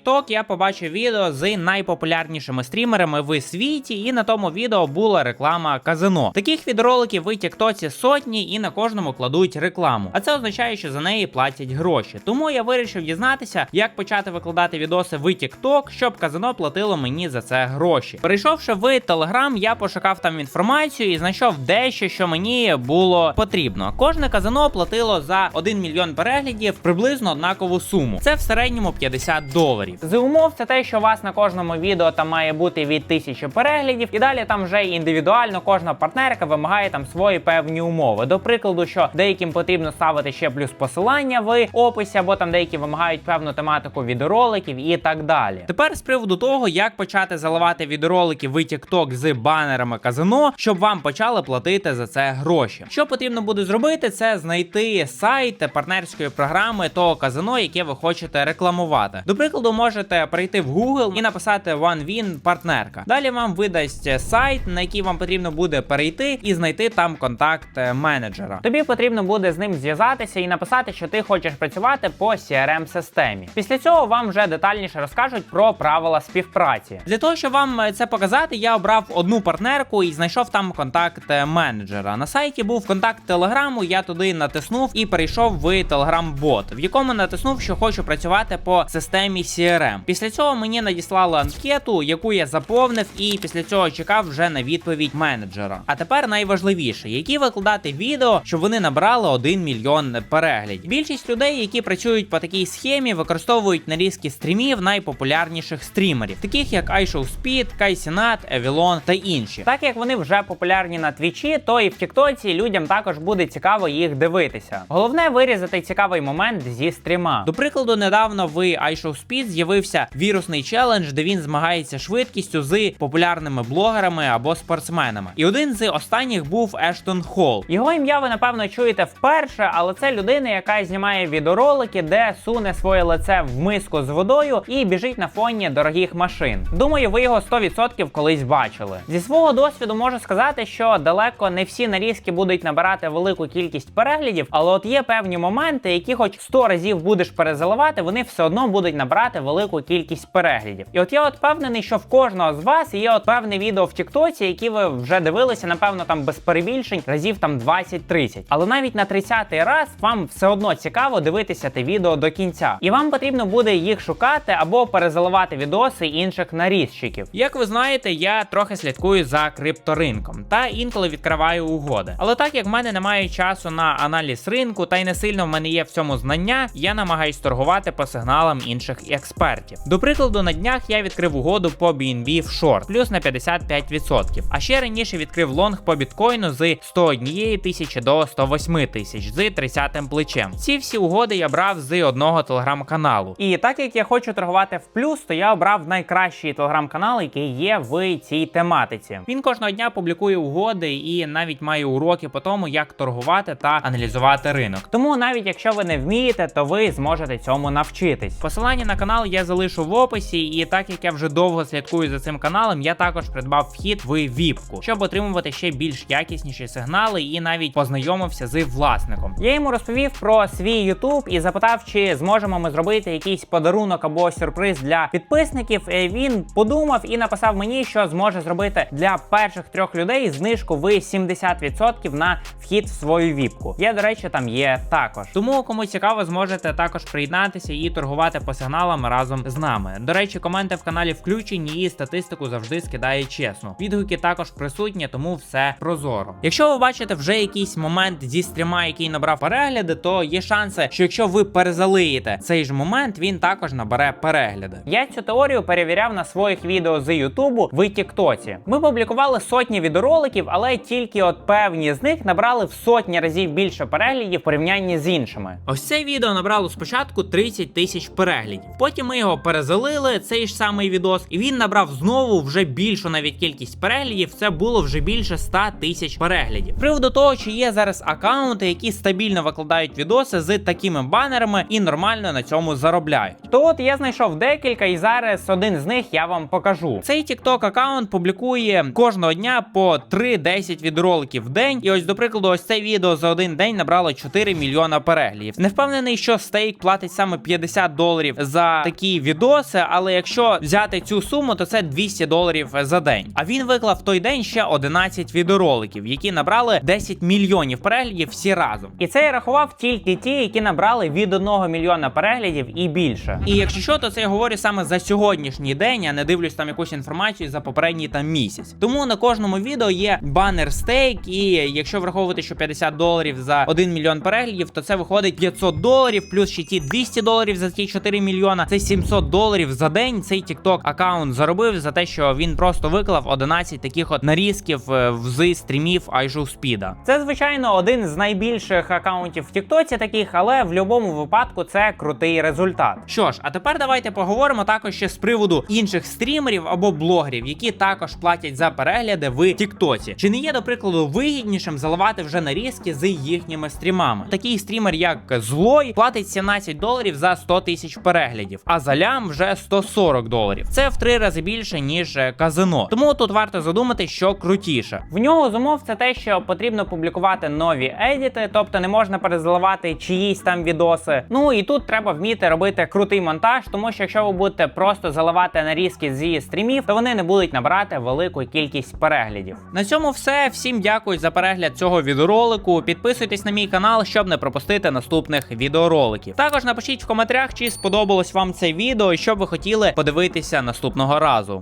TikTok я побачив відео з найпопулярнішими стрімерами в світі, і на тому відео була реклама казино. Таких відеороликів в Тіктоці сотні і на кожному кладуть рекламу. А це означає, що за неї платять гроші. Тому я вирішив дізнатися, як почати викладати відоси в TikTok, щоб казино платило мені за це гроші. Перейшовши в Telegram, я пошукав там інформацію і знайшов дещо, що мені було потрібно. Кожне казино платило за 1 мільйон переглядів приблизно однакову суму. Це в середньому 50 доларів. З умов це те, що у вас на кожному відео там має бути від тисячі переглядів, і далі там вже індивідуально кожна партнерка вимагає там свої певні умови. До прикладу, що деяким потрібно ставити ще плюс посилання в описі, або там деякі вимагають певну тематику відеороликів і так далі. Тепер з приводу того, як почати заливати відеоролики в TikTok з банерами казино, щоб вам почали платити за це гроші. Що потрібно буде зробити, це знайти сайт партнерської програми того казино, яке ви хочете рекламувати. До прикладу, можете прийти в Google і написати OneWin партнерка. Далі вам видасть сайт, на який вам потрібно буде перейти і знайти там контакт менеджера. Тобі потрібно буде з ним зв'язатися і написати, що ти хочеш працювати по crm системі Після цього вам вже детальніше розкажуть про правила співпраці. Для того, щоб вам це показати, я обрав одну партнерку і знайшов там контакт менеджера. На сайті був контакт телеграму. Я туди натиснув і перейшов в телеграм-бот, в якому натиснув, що хочу працювати по системі CRM. Після цього мені надіслали анкету, яку я заповнив, і після цього чекав вже на відповідь менеджера. А тепер найважливіше, які викладати відео, щоб вони набрали 1 мільйон переглядів. Більшість людей, які працюють по такій схемі, використовують нарізки стрімів найпопулярніших стрімерів, таких як iShowSpeed, Кайсінат, Евілон та інші. Так як вони вже популярні на твічі, то і в Тіктоці людям також буде цікаво їх дивитися. Головне вирізати цікавий момент зі стріма. До прикладу, недавно в iShowSpeed з'явився вірусний челендж, де він змагається швидкістю з популярними блогерами або спортсменами. І один з останніх був Ештон Холл. Його ім'я ви напевно чуєте вперше, але це людина, яка знімає відеоролики, де суне своє лице в миску з водою і біжить на фоні дорогих машин. Думаю, ви його 100% колись бачили. Зі свого досвіду можу сказати, що далеко не всі нарізки будуть набирати велику кількість переглядів, але от є певні моменти, які хоч 100 разів будеш перезаливати, вони все одно будуть набирати велику кількість переглядів. І от я от впевнений, що в кожного з вас є от певне відео в Тіктоці, які ви вже дивилися, напевно, там без перебільшень разів там 20-30. Але навіть на 30-й раз вам все одно цікаво дивитися те відео до кінця. І вам потрібно буде їх шукати або перезаливати відоси інших нарізчиків. Як ви знаєте, я трохи слідкую за крипторинком та інколи відкриваю угоди. Але так як в мене немає часу на аналіз ринку, та й не сильно в мене є в цьому знання, я намагаюсь торгувати по сигналам інших експертів. До прикладу, на днях я відкрив угоду по BNB в шорт, плюс на 55%. А ще раніше відкрив лонг по біткоїну з 101 тисячі до 108 тисяч з 30 плечем. Ці всі угоди я брав з одного телеграм-каналу. І так як я хочу торгувати в плюс, то я обрав найкращий телеграм-канал, який є в цій тематиці. Він кожного дня публікує угоди і навіть має уроки по тому, як торгувати та аналізувати ринок. Тому навіть якщо ви не вмієте, то ви зможете цьому навчитись. Посилання на канал я залишу в описі, і так як я вже довго слідкую за цим каналом, я також придбав вхід в віпку, щоб отримувати ще більш якісніші сигнали і навіть познайомився з власником. Я йому розповів про свій YouTube і запитав, чи зможемо ми зробити якийсь подарунок або сюрприз для підписників. Е, Він подумав і написав мені, що зможе зробити для перших трьох людей знижку в 70% на вхід в свою віпку. Я, до речі, там є також. Тому, кому цікаво, зможете також приєднатися і торгувати по сигналам разом з нами. До речі, коменти в каналі включені і статистику завжди скидає чесно. Відгуки також присутні, тому все прозоро. Якщо ви бачите вже якийсь момент зі стріма, який набрав перегляди, то є шанси, що якщо ви перезалиєте цей ж момент, він також набере перегляди. Я цю теорію перевіряв на своїх відео з Ютубу в Тіктоці. Ми публікували сотні відеороликів, але тільки от певні з них набрали в сотні разів більше переглядів в порівнянні з іншими. Ось це відео набрало спочатку 30 тисяч переглядів. Потім ми його перезалили, цей ж самий відос, і він набрав знову вже більшу навіть кількість переглядів. Це було вже більше 100 тисяч переглядів. Приводу того, чи є зараз аккаунти, які стабільно викладають відоси з такими банерами і нормально на цьому заробляють. То от я знайшов декілька, і зараз один з них я вам покажу. Цей TikTok аккаунт публікує кожного дня по 3-10 відеороликів в день. І ось, до прикладу, ось це відео за один день набрало 4 мільйона переглядів. Не впевнений, що стейк платить саме 50 доларів за такі відоси, але якщо взяти цю суму, то це 200 доларів за день. А він виклав в той день ще 11 відеороликів, які набрали 10 мільйонів переглядів всі разом. І це я рахував тільки ті, які набрали від 1 мільйона переглядів і більше. І якщо що, то це я говорю саме за сьогоднішній день, я не дивлюсь там якусь інформацію за попередній там місяць. Тому на кожному відео є банер стейк, і якщо враховувати, що 50 доларів за 1 мільйон переглядів, то це виходить 500 доларів, плюс ще ті 200 доларів за ті 4 мільйона. Це 700 доларів за день. Цей TikTok аккаунт заробив за те, що він просто виклав 11 таких от нарізків е, з стрімів Айжу Спіда. Це звичайно один з найбільших аккаунтів в Тіктоці таких, але в будь-якому випадку це крутий результат. Що ж, а тепер давайте поговоримо також ще з приводу інших стрімерів або блогерів, які також платять за перегляди в Тіктоці. Чи не є, до прикладу, вигіднішим заливати вже нарізки з їхніми стрімами? Такий стрімер, як Злой, платить 17 доларів за 100 тисяч переглядів, а за лям вже 140 доларів. Це в три рази більше ніж е, казино. Тому тут варто задумати, що крутіше. В нього з умов це те, що потрібно публікувати нові едіти, тобто не можна перезаливати чиїсь там відоси. Ну і тут треба вміти робити крутий монтаж, тому що якщо ви будете просто заливати нарізки з стрімів, то вони не будуть набирати велику кількість переглядів. На цьому все. Всім дякую за перегляд цього відеоролику. Підписуйтесь на мій канал, щоб не пропустити наступних відеороликів. Також напишіть в коментарях, чи сподобалось вам це відео і що б ви хотіли подивитися наступного разу.